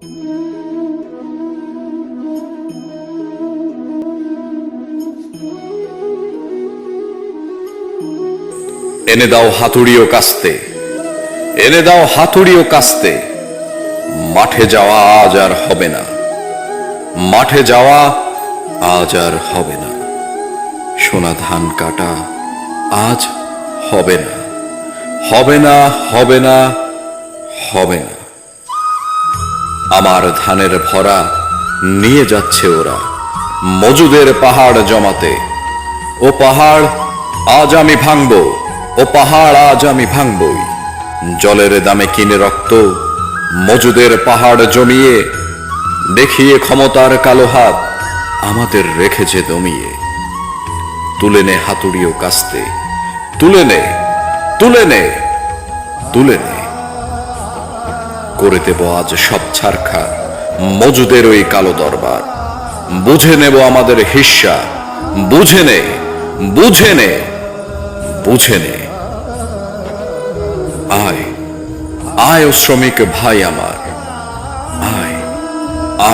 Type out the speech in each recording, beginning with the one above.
এনে দাও হাতুড়িও কাস্তে, এনে দাও হাতুড়িও কাস্তে। মাঠে যাওয়া আজ আর হবে না, মাঠে যাওয়া আজ আর হবে না। সোনা ধান কাটা আজ হবে না হবে না হবে না হবে না। আমার ধানের ভরা নিয়ে যাচ্ছে ওরা। মজুদের পাহাড় জমাতে। ও পাহাড় আজ আমি ভাঙব, ও পাহাড় আজ আমি ভাঙবই। জলের দামে কিনে রক্ত, মজুদের পাহাড় জমিয়ে, দেখিয়ে ক্ষমতার কালো হাত আমাদের রেখেছে দমিয়ে। তুলে নে হাতুড়িও কাস্তে, তুলে নে তুলে নে তুলে নে। করে দেব আজ সব ছারখা। মজুদের ওই কালো দরবার। বুঝে নেব আমাদের হিস্সা। বুঝে নে বুঝে নে বুঝে নে। আয় আয় শ্রমিক ভাই আমার। আয়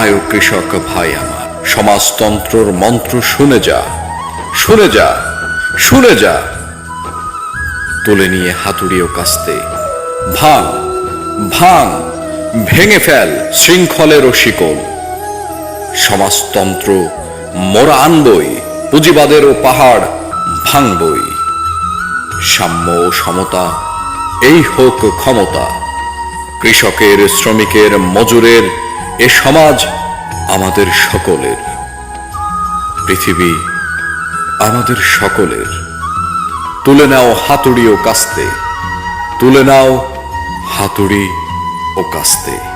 আয় কৃষক ভাই আমার। সমাজতন্ত্রর মন্ত্র শুনে যা শুনে যা শুনে যা। তুলে নিয়ে হাতুড়িও কাস্তে। ভাঙ ভাঙ ভেঙে ফেল শৃঙ্খলের শিকল। সমাজতন্ত্র মোরা আনবই পুঁজিবাদেরও পাহাড় ভাঙবই। সাম্য ও সমতা, এই হোক ক্ষমতা। কৃষকের, শ্রমিকের, মজুরের, এ সমাজ আমাদের সকলের। পৃথিবী আমাদের সকলের। তুলে নাও হাতুড়ি ও কাস্তে, তুলে নাও হাতুড়ি ও কাস্তে